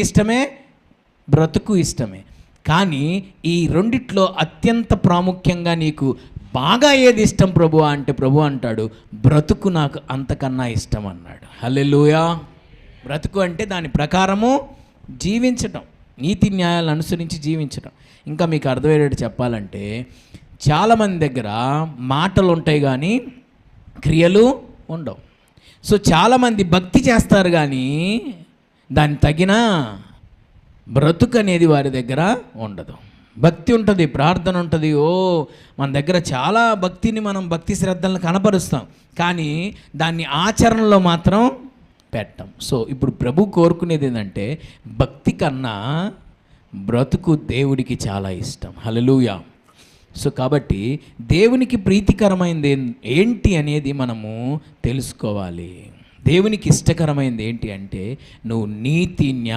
ఇష్టమే బ్రతుకు ఇష్టమే. కానీ ఈ రెండిట్లో అత్యంత ప్రాముఖ్యంగా నీకు బాగా ఏది ఇష్టం ప్రభు అంటే ప్రభు అంటాడు బ్రతుకు నాకు అంతకన్నా ఇష్టం అన్నాడు. హలెలుయా బ్రతుకు అంటే దాని ప్రకారము జీవించటం నీతి న్యాయాలను అనుసరించి జీవించటం. ఇంకా మీకు అర్థమయ్యేటట్టు చెప్పాలంటే చాలామంది దగ్గర మాటలు ఉంటాయి కానీ క్రియలు ఉండవు. సో చాలామంది భక్తి చేస్తారు కానీ దాని తగిన బ్రతుకు అనేది వారి దగ్గర ఉండదు. భక్తి ఉంటుంది ప్రార్థన ఉంటుంది. ఓ మన దగ్గర చాలా భక్తిని మనం భక్తి శ్రద్ధలను కనపరుస్తాం. కానీ దాన్ని ఆచరణలో మాత్రం పెట్టం. సో ఇప్పుడు ప్రభు కోరుకునేది ఏంటంటే భక్తి కన్నా బ్రతుకు దేవుడికి చాలా ఇష్టం. హలలుయా సో కాబట్టి దేవునికి ప్రీతికరమైనది ఏంటి అనేది మనము తెలుసుకోవాలి. దేవునికి ఇష్టకరమైనది ఏంటి అంటే నువ్వు నీతి న్యాయ